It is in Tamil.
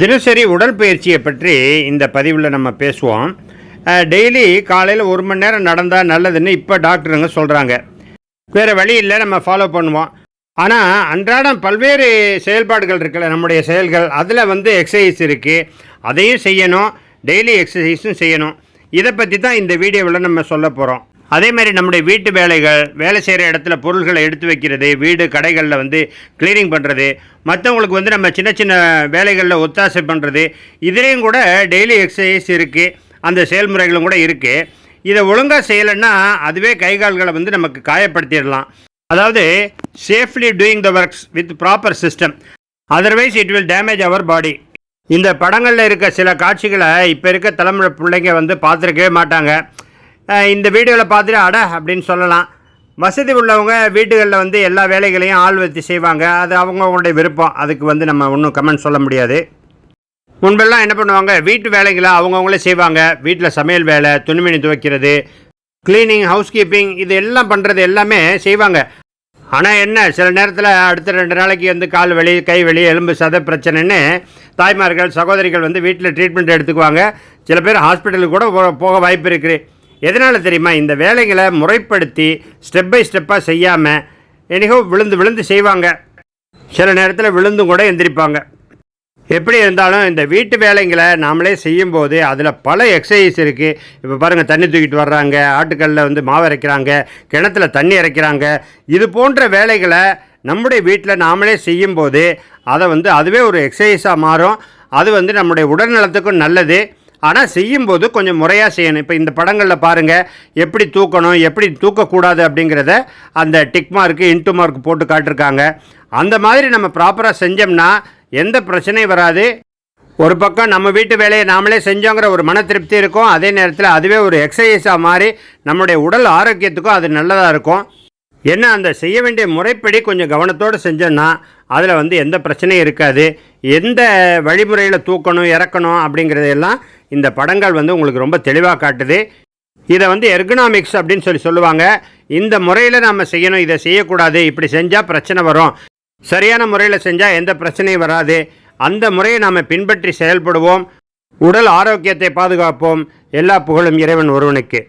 தினசரி உடற்பயிற்சியை பற்றி இந்த பதிவில் நம்ம பேசுவோம். டெய்லி காலையில் ஒரு மணி நேரம் நடந்தால் நல்லதுன்னு இப்போ டாக்டருங்க சொல்கிறாங்க வேறு வழி இல்லை நம்ம ஃபாலோ பண்ணுவோம். ஆனால் அன்றாடம் பல்வேறு செயல்பாடுகள் இருக்குல்ல நம்முடைய செயல்கள். அதில் வந்து எக்ஸசைஸ் இருக்குது அதையும் செய்யணும். டெய்லி எக்ஸசைஸும் செய்யணும். இதை பற்றி தான் இந்த வீடியோவில் நம்ம சொல்ல போகிறோம் அதே மாதிரி நம்முடைய வீட்டு வேலைகள் வேலை செய்கிற இடத்துல பொருள்களை எடுத்து வைக்கிறது வீடு கடைகளில் வந்து க்ளீனிங் பண்ணுறது மற்றவங்களுக்கு வந்து நம்ம சின்ன சின்ன வேலைகளில் ஒத்தாசை பண்ணுறது இதுலேயும் கூட டெய்லி எக்ஸசைஸ் இருக்குது அந்த செயல்முறைகளும் கூட இருக்குது இதை ஒழுங்காக செய்யலைன்னா அதுவே கை கால்களை வந்து நமக்கு காயப்படுத்திடலாம். அதாவது safely doing the works with proper system otherwise it will damage our body இந்த படங்களில் இருக்க சில காட்சிகளை இப்போ இருக்க தலைமுறை பிள்ளைங்க வந்து பார்த்துருக்கவே மாட்டாங்க. இந்த வீடியோவில் பார்த்துட்டு அட அப்படின்னு சொல்லலாம். வசதி உள்ளவங்க வீடுகளில் வந்து எல்லா வேலைகளையும் ஆள் வச்சு செய்வாங்க. அது அவங்கவுங்களுடைய விருப்பம். அதுக்கு வந்து நம்ம ஒன்றும் கமெண்ட் சொல்ல முடியாது. முன்பெல்லாம் என்ன பண்ணுவாங்க? வீட்டு வேலைகளை அவங்கவுங்களே செய்வாங்க. வீட்டில் சமையல் வேலை துணிமணி துவைக்கிறது க்ளீனிங் ஹவுஸ் கீப்பிங் இது எல்லாம் பண்ணுறது எல்லாமே செய்வாங்க. ஆனால் என்ன? சில நேரத்தில் அடுத்த ரெண்டு நாளைக்கு வந்து கால் வலி கை வலி எலும்பு சத பிரச்சனைன்னு தாய்மார்கள் சகோதரிகள் வந்து வீட்டில் ட்ரீட்மெண்ட் எடுத்துக்குவாங்க. சில பேர் ஹாஸ்பிட்டலுக்கு கூட போக வாய்ப்பு இருக்குது எதனால் தெரியுமா? இந்த வேலைகளை முறைப்படுத்தி ஸ்டெப் பை ஸ்டெப்பாக செய்யாமல் என்னைக்கோ விழுந்து விழுந்து செய்வாங்க. சில நேரத்தில் விழுந்தும் கூட எந்திரிப்பாங்க. எப்படி இருந்தாலும் இந்த வீட்டு வேலைங்களை நாமளே செய்யும்போது அதில் பல எக்ஸசைஸ் இருக்குது இப்போ பாருங்கள் தண்ணி தூக்கிட்டு வர்றாங்க ஆட்டுக்கல்லில் வந்து மாவு இறைக்கிறாங்க கிணத்துல தண்ணி இறைக்கிறாங்க இது போன்ற வேலைகளை நம்முடைய வீட்டில் நாமளே செய்யும்போது அதை வந்து அதுவே ஒரு எக்ஸசைஸாக மாறும். அது வந்து நம்முடைய உடல்நலத்துக்கும் நல்லது. ஆனால் செய்யும்போது கொஞ்சம் முறையாக செய்யணும். இப்போ இந்த படங்களில் பாருங்கள் எப்படி தூக்கணும் எப்படி தூக்கக்கூடாது அப்படிங்கிறத அந்த டிக் மார்க்கு இன்ட்டு மார்க் போட்டு காட்டிருக்காங்க. அந்த மாதிரி நம்ம ப்ராப்பராக செஞ்சோம்னா எந்த பிரச்சனையும் வராது. ஒரு பக்கம் நம்ம வீட்டு வேலையை நாமளே செஞ்சோங்கிற ஒரு மன திருப்தி இருக்கும். அதே நேரத்தில் அதுவே ஒரு எக்ஸசைஸாக மாறி நம்முடைய உடல் ஆரோக்கியத்துக்கும் அது நல்லதாக இருக்கும். என்ன அந்த செய்ய வேண்டிய முறைப்படி கொஞ்சம் கவனத்தோடு செஞ்சோன்னா அதில் வந்து எந்த பிரச்சனையும் இருக்காது. எந்த வழிமுறையில் தூக்கணும் இறக்கணும் அப்படிங்கிறதெல்லாம் இந்த படங்கள் வந்து உங்களுக்கு ரொம்ப தெளிவாக காட்டுது. இதை வந்து எர்கனாமிக்ஸ் அப்படின்னு சொல்லி சொல்லுவாங்க. இந்த முறையில் நம்ம செய்யணும் இதை செய்யக்கூடாது இப்படி செஞ்சால் பிரச்சனை வரும். சரியான முறையில் செஞ்சால் எந்த பிரச்சனையும் வராது. அந்த முறையை நாம் பின்பற்றி செயல்படுவோம். உடல் ஆரோக்கியத்தை பாதுகாப்போம். எல்லா புகழும் இறைவன் ஒருவனுக்கு.